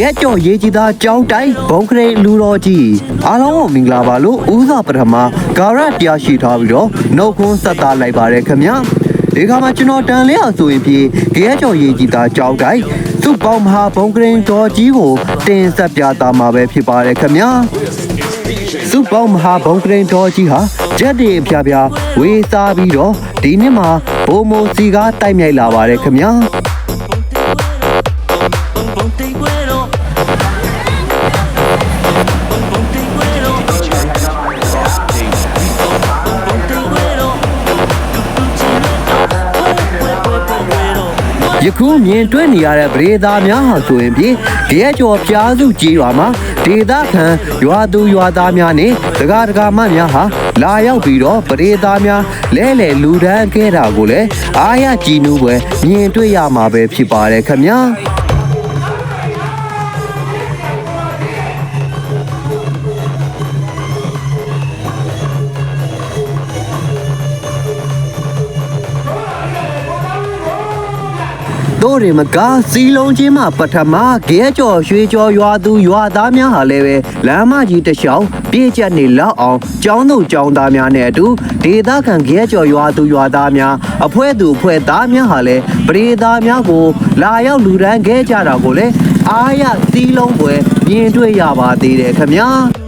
ရက်ကျော်ရေးကြီးသားကြောင်းတိုင်းဘုံခရိလူတော်ကြီးအားလုံးကိုမင်္ဂလာပါလို့ဥစွာပထမဂါရတရားရှိထားပြီးတော့နှုတ်ခွန်းဆက်သားလိုက်ပါတယ်ခင်ဗျာဒီခါမှာကျွန်တော်တန်လဲအောင်ဆိုရင်ပြေကြရက်ကျော်ရေးကြီးသားကြောင်းတိုင်းသူ့ပေါင်းမဟာဘုံခရိတော်ကြီးကိုတင်ဆက်ပြသမှာပဲဖြစ်ပါတယ်ခင်ဗျာစုပေါင်းမဟာဘုံကရင်တော်ကြီးဟာဂျက်တွေဖြာဖြာဝေးစားပြီးတော့ဒီနှစ်မှာဘုံမုံစီကားတိုက်မြိုက်လာပါတယ်ခင်ဗျာ ယခုမြင်တွေ့နေရတဲ့ဗရေသားများဟာဆိုရင်ပြေကြရက်ကျော်ပြားစုကြီးရွာမှာဒေသခံရွာသူရွာသားများနဲ့တကားတကားမများဟာလာရောက်ပြီးတော့ဗရေသားများလဲလှယ်လူဒန်းခဲ့တာကိုလည်းအားရကြည်နူးပွဲမြင်တွေ့ရမှာပဲဖြစ်ပါတယ်ခင်ဗျာ တို့တွေမကားစီလုံးချင်းမှပထမခဲကြော်ရွှေကြော်ရွာသူရွာသားများဟာလည်းပဲလမ်းမကြီးတစ်လျှောက်ပြည့်ကျက်နေလောက်အောင်ကျောင်းသူကျောင်းသားများနဲ့အတူဒေသခံခဲကြော်ရွာသူရွာသားများအဖွဲသူအဖွဲ့သားများဟာလည်းပရိသားများကို လာရောက်လူဒန်းခဲ့ကြတာကိုလည်းအားရစီလုံးပွဲမြင်တွေ့ရပါသေးတယ်ခင်ဗျာ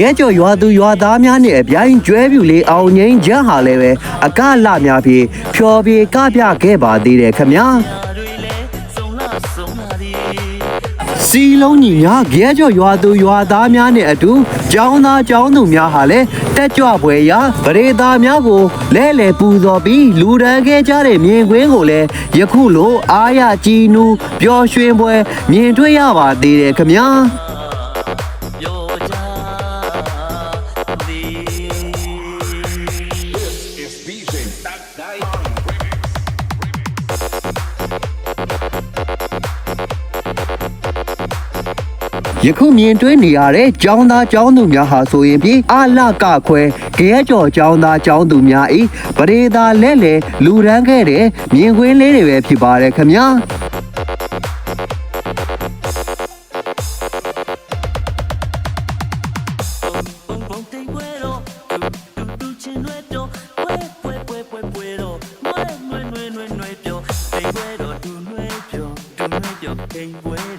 ရဲကျော်ရွာသူရွာသားများနဲ့အပြိုင်ကျွဲပြူလေးအောင်ငိမ့်ချမ်းဟာလည်းပဲအကလများဖြင့်ဖျော်ပြေကပြခဲ့ပါသေးတယ်ခင်ဗျာတွေလဲစုံလာစုံလာဒီစီလုံးညီများရဲကျော်ရွာသူရွာသားများနဲ့အတူကျောင်းသားကျောင်းသူများဟာလည်းတက်ကြွပွဲရာဗရေသားများကိုလဲလှယ်ပူဇော်ပြီးလူဒန်းခဲ့ကြတဲ့မြင်ကွင်းကိုလည်းယခုလိုအားရကြည်နူးပျော်ရွှင်ပွဲမြင်တွေ့ရပါသေးတယ်ခင်ဗျာ ယခုမြင်တွေ့နေရတဲ့ကျောင်းသားကျောင်းသူများဟာဆိုရင်ပြေအလကခွဲခဲကြော်ကျောင်းသားကျောင်းသူများဤပရိသာလဲလဲလူရန်ခဲ့တဲ့မြင်ကွင်းလေးတွေပဲဖြစ်ပါတယ်ခင်ဗျာ Ponte y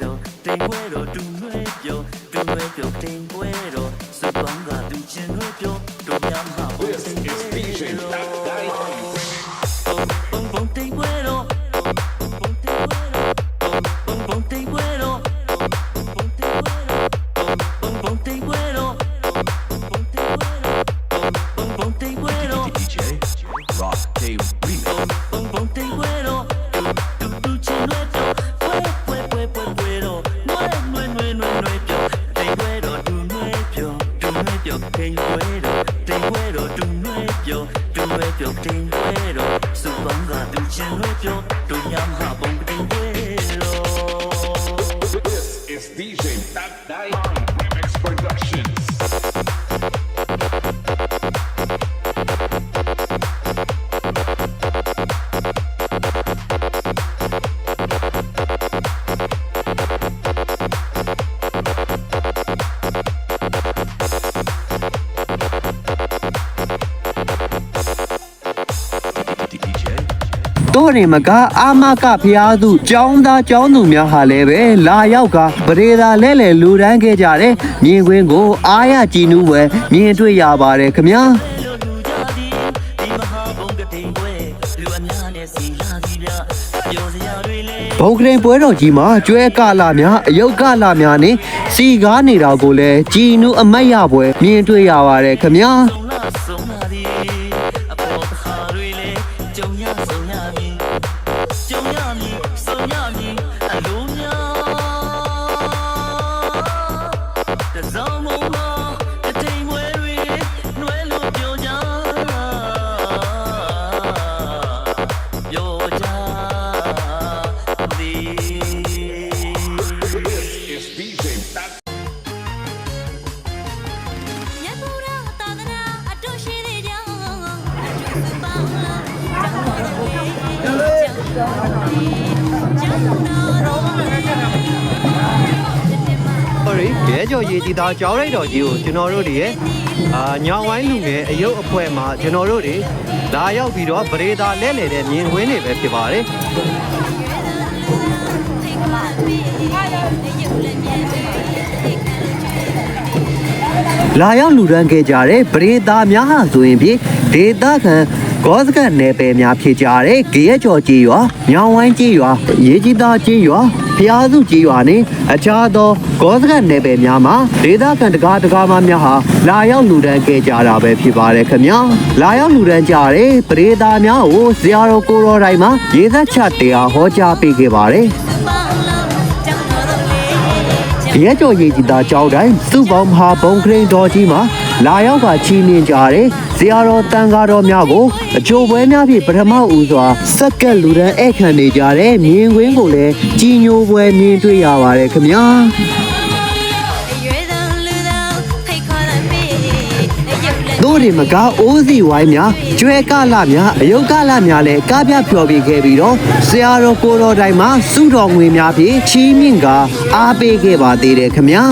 güero, el güero, el güero, tu nuevo, tu nuevo, el güero, su banga, tu chinuevo, tu llama, bong, el güero. Es DJ Tap Diamond. တို့နေမကအာမကဖျားသူကျောင်းသားကျောင်းသူများဟာလည်းပဲလာရောက်ကပရိသာလဲလဲလူဒန်းခဲ့ကြတဲ့မြင်ကွင်းကိုအားရကြည်နူးပွဲမြင်တွေ့ရပါတယ်ခင်ဗျာလူလူကြသည်ဒီမဟာဘုံကတိန်ပွဲလူအများနဲ့စီလာစီလာပြောစရာတွေလဲဘုံကရင်ပွဲတော်ကြီးမှာကျွဲကလာများအယုတ်ကလာများနဲ့စီကားနေတာကိုလည်းကြည်နူးအမတ်ရပွဲမြင်တွေ့ရပါတယ်ခင်ဗျာ တုရှိသေးကြောင်းအကျိုးပေါင်းလားတောင်းတော်လေ sorry ရဲကျော်ရေကြီးသားကြောင်းလိုက်တော်ကြီးကိုကျွန်တော်တို့တွေရဲ့အာညောင်ဝိုင်းလူငယ်အယုတ်အဖွဲ့မှာကျွန်တော်တို့တွေလာရောက်ပြီးတော့ပရိသာလဲလှယ်တဲ့မြင်ကွင်းတွေပဲဖြစ်ပါတယ်လာ ရောက်လူရန်ခဲ့ကြတဲ့ပရိသတ်များဟာဆိုရင်ဖြင့်ဒေသခံကောစကန်နယ်ပယ်များဖြစ်ကြတဲ့ဂရဲကျော်ကြီးရွာညောင်ဝိုင်းကြီးရွာရေကြီးသားကြီးရွာဖျားစုကြီးရွာနဲ့အခြားသောကောစကန်နယ်ပယ်များမှာဒေသခံတကားတကားမများဟာလာရောက်လူရန်ခဲ့ကြတာပဲဖြစ်ပါတယ်ခင်ဗျာလာရောက်လူရန်ကြတဲ့ပရိသတ်များကိုဇရာတော်ကိုရောတိုင်းမှာရေသက်ချတရားဟောကြားပေးခဲ့ပါတယ် ရဲကျော်ရည်ကြီးသားကြောင်းတိုင်းစုပေါင်းမဟာဘုံခရင်တော်ကြီးမှာလာရောက်ကချီးမြှင့်ကြတဲ့ဇေယျတော်တန်ဃာတော်များကိုအချိုပွဲများဖြင့်ပထမဦးစွာစက္ကက်လူရန်ဧကန်နေကြတဲ့မြင်ကွင်းကိုလည်းကြီးညိုပွဲမြင်တွေ့ရပါတယ်ခင်ဗျာ တို့တွေမကားအိုးစီဝိုင်းများကျွဲကလများအယုတ်ကလများလည်းကားပြဖျော်ပြခဲ့ပြီးတော့ဆရာတော်ကိုတော်တိုင်မှာစုတော်ငွေများဖြင့်ချီးမြှင့်ကအားပေးခဲ့ပါသေးတယ်ခင်ဗျာ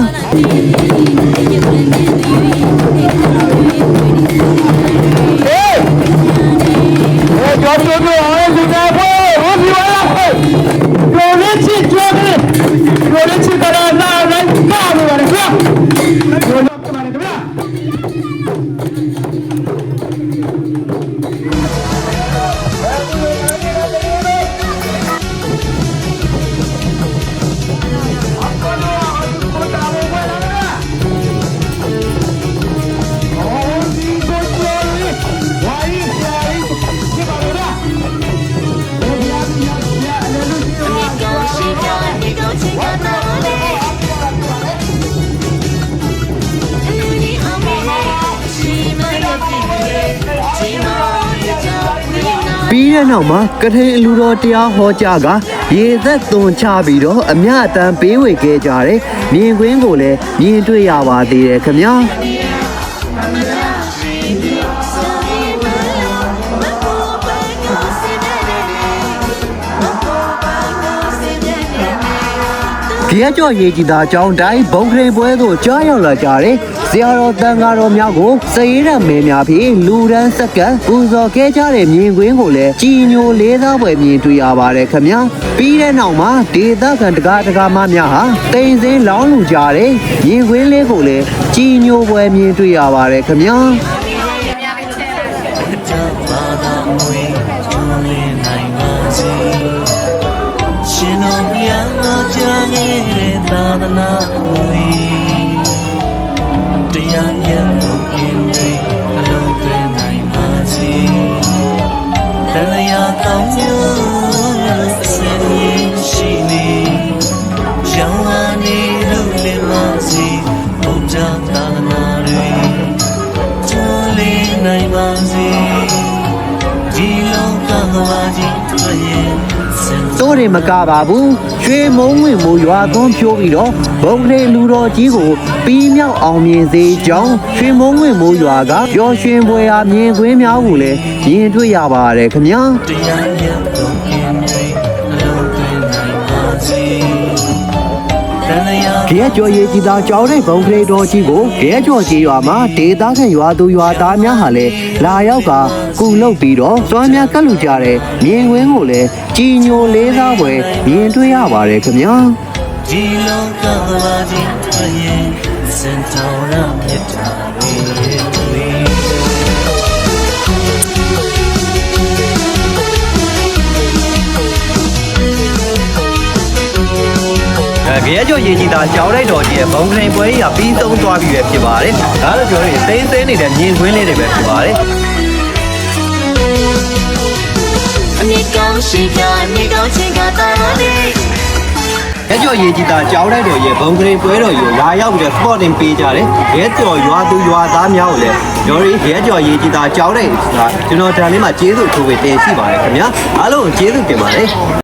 ပြီးတဲ့နောက်မှာကထိန်အလူတော်တရားဟောကြားကရေသက်သွန်ချပြီးတော့အမြအတမ်းပေးဝေခဲ့ကြတဲ့မြင်ကွင်းကိုလည်းမြင်တွေ့ရပါသေးတယ်ခင်ဗျာဒီအကျော်ရေးကြီးသားအကြောင်းတိုင်းဘုံခရင်ပွဲသို့ကြားရောက်လာကြတဲ့ ဇရာတော်တန်ဃာတော်များကိုစည်ရမဲများဖြင့်လူရန်စက္ကန့်ပူဇော်ခဲ့ကြတဲ့မြင်ကွင်းကိုလည်းကြည်ညိုလေးစားပွဲမြင်တွေ့ရပါတယ်ခင်ဗျာပြီးတဲ့နောက်မှာဒေသခံတကားတကားမများဟာတိမ်စင်းလောင်းလူကြတဲ့မြင်ကွင်းလေးကိုလည်းကြည်ညိုပွဲမြင်တွေ့ရပါတယ်ခင်ဗျာဘာသာမွေကျွမ်းလင်းနိုင်ပါစေရှင်တော်ဘုရားတော်ကြားနေတဲ့သာသနာတော်တ ရားရန်တို့ကင်းတွေအလုံးသွင်းနိုင်ပါစေတရားကောင်းကျိုးစင်ရင်ရှိနေရောင်းလာနေလို့လင်းပါစေဘုရားသာသနာတွေကျွမ်းလင်းနိုင်ပါစေဒီလောကကဘာကြီးတွေ့ရင်စင်တိုးတွေမကပါဘူး ရွှေမုံဝင်မူရွာသွန်းဖြိုးပြီးတော့ဘုံကလေးလူတော်ကြီးကိုပြီးမြောက်အောင်မြင်စေကြောင်းရွှေမုံဝင်မူရွာကပျော်ရွှင်ပွဲအားမြင်ကွင်းများကိုလည်းမြင်တွေ့ရပါတယ်ခင်ဗျာ တရားဂဲကျော်ရေးကြီးသားကြောင်းတဲ့ဘုံကလေးတော်ကြီးကိုဂဲကျော်ကြီးရွာမှာဒေသခံရွာသူရွာသားများဟာလည်းလာရောက်ကကုလုတ်ပြီးတော့စွမ်းများကတ်လူကြတဲ့မြင်ကွင်းကိုလည်းကြည်ညိုလေးစားပွဲမြင်တွေ့ရပါတယ်ခင်ဗျာဒီလောကကဘာကြီးတွေ့ရင်စင်တော်ရမြတ်တာ ရဲကျော်ရေးကြီးသားကြောင်းလိုက်တော်ကြီးရဲ့ဘုံကလေးပွဲကြီးကပြီးဆုံးသွားပြီပဲဖြစ်ပါတယ်။ဒါလည်းပြောရင်သိန်းသိန်းနေတဲ့မြင်ကွင်းလေးတွေပဲဖြစ်ပါတယ်အမြင့်ကောင်းရှိကအမြင့်ကောင်းချင်ကတာရလေး။ရဲကျော်ရေးကြီးသားကြောင်းလိုက်တော်ရဲ့ဘုံကလေးပွဲတော်ကြီးကိုလာရောက်ပြီးတော့ sporting ပေးကြတယ်။ရဲကျော်ရွာသူရွာသားများကိုလည်းပြောရီရဲကျော်ရေးကြီးသားကြောင်းလိုက်ဆိုတာကျွန်တော်ဒါလေးမှာကျေးဇူးထိုးပေးတင်ရှိပါတယ်ခင်ဗျာ။အားလုံးကိုကျေးဇူးတင်ပါတယ်။